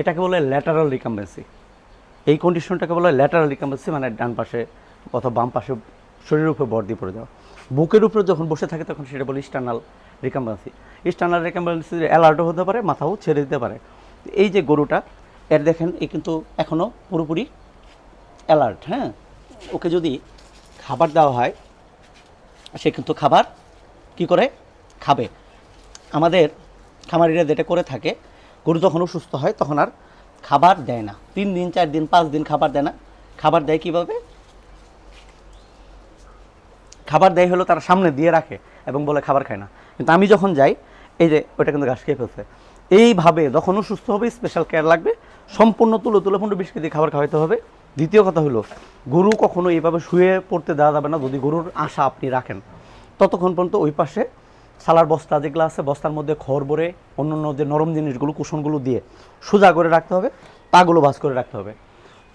এটাকে বলে ল্যাটারাল রিকাম্বেন্সি এই কন্ডিশনটাকে বলে ল্যাটারাল রিকাম্বেন্সি মানে ডান পাশে অথবা বাম পাশে শরীরের উপরে বর দিয়ে পড়ে যাওয়া। বুকের উপরে যখন বসে থাকে, তখন সেটা বলে স্টার্নাল রিকাম্বেন্সি স্টার্নাল রিকাম্বেন্সি অ্যালার্টও হতে পারে, মাথাও ছেড়ে দিতে পারে। এই যে গরুটা, এর দেখেন, এ কিন্তু এখনও পুরোপুরি অ্যালার্ট হ্যাঁ? ওকে যদি খাবার দেওয়া হয়, সে কিন্তু খাবার কি করে? খাবে। আমাদের খামারিরা যেটা করে থাকে গরু যখন অসুস্থ হয়, তখন আর খাবার দেয় না। তিন দিন, চার দিন, পাঁচ দিন খাবার দেয় না। খাবার দেয় কীভাবে? খাবার দেয় হলো তারা সামনে দিয়ে রাখে এবং বলে খাবার খায় না। কিন্তু আমি যখন যাই, এই যে ওটা কিন্তু ঘাস খেয়ে ফেলছে। এইভাবে যখন অসুস্থ হবে স্পেশাল কেয়ার লাগবে। সম্পূর্ণ তুলো তুলো পনেরো বিশ কেজি খাবার খাওয়াইতে হবে। দ্বিতীয় কথা হলো, গরু কখনো এইভাবে শুয়ে পড়তে দেওয়া যাবে না যদি গরুর আশা আপনি রাখেন। ততক্ষণ পর্যন্ত ওই পাশে সালার বস্তা যেগুলো আছে, বস্তার মধ্যে খড় ভরে অন্য অন্য যে নরম জিনিসগুলো, কুশনগুলো দিয়ে সোজা করে রাখতে হবে, পাগুলো ভাঁজ করে রাখতে হবে।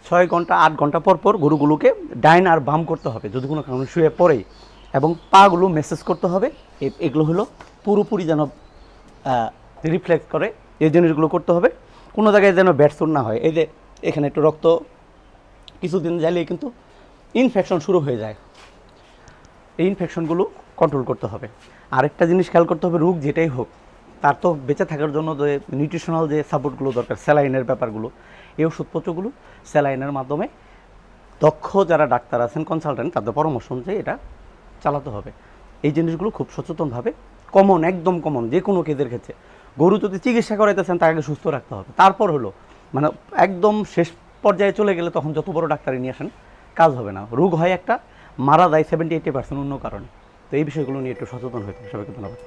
ছয় ঘণ্টা, আট ঘণ্টা পর পর গরুগুলোকে ডাইন আর বাম করতে হবে, যদি কোনো কারণে শুয়ে পড়ে। এবং পাগুলো মেসেজ করতে হবে এগুলো হলো পুরোপুরি যেন রিফ্লেক্ট করে, এই জিনিসগুলো করতে হবে। কোনো জায়গায় যেন ব্যাটসুন না হয়। এই যে এখানে একটু রক্ত কিছুদিন যাইলে কিন্তু ইনফেকশন শুরু হয়ে যায়। এই ইনফেকশনগুলো কন্ট্রোল করতে হবে। আরেকটা জিনিস খেয়াল করতে হবে, রোগ যেটাই হোক, তার তো বেঁচে থাকার জন্য যে নিউট্রিশনাল যে সাপোর্টগুলো দরকার, স্যালাইনের ব্যাপারগুলো, এই ওষুধপত্রগুলো স্যালাইনের মাধ্যমে দক্ষ যারা ডাক্তার আছেন কনসালটেন্ট তাদের পরামর্শ অনুযায়ী এটা চালাতে হবে। এই জিনিসগুলো খুব সচেতনভাবে কমন একদম কমন যে কোনো কেদের ক্ষেত্রে। গরু যদি চিকিৎসা করাইতেছেন, তাকে সুস্থ রাখতে হবে। তারপর হলো মানে একদম শেষ পর্যায়ে চলে গেলে তখন যত বড় ডাক্তারই নিয়ে আসেন, কাজ হবে না। রোগ হয় একটা, মারা যায় সেভেন্টি এইটি পার্সেন্ট অন্য কারণে। তো এই বিষয়গুলো নিয়ে একটু সচেতন হবে সবাইকে ধন্যবাদ।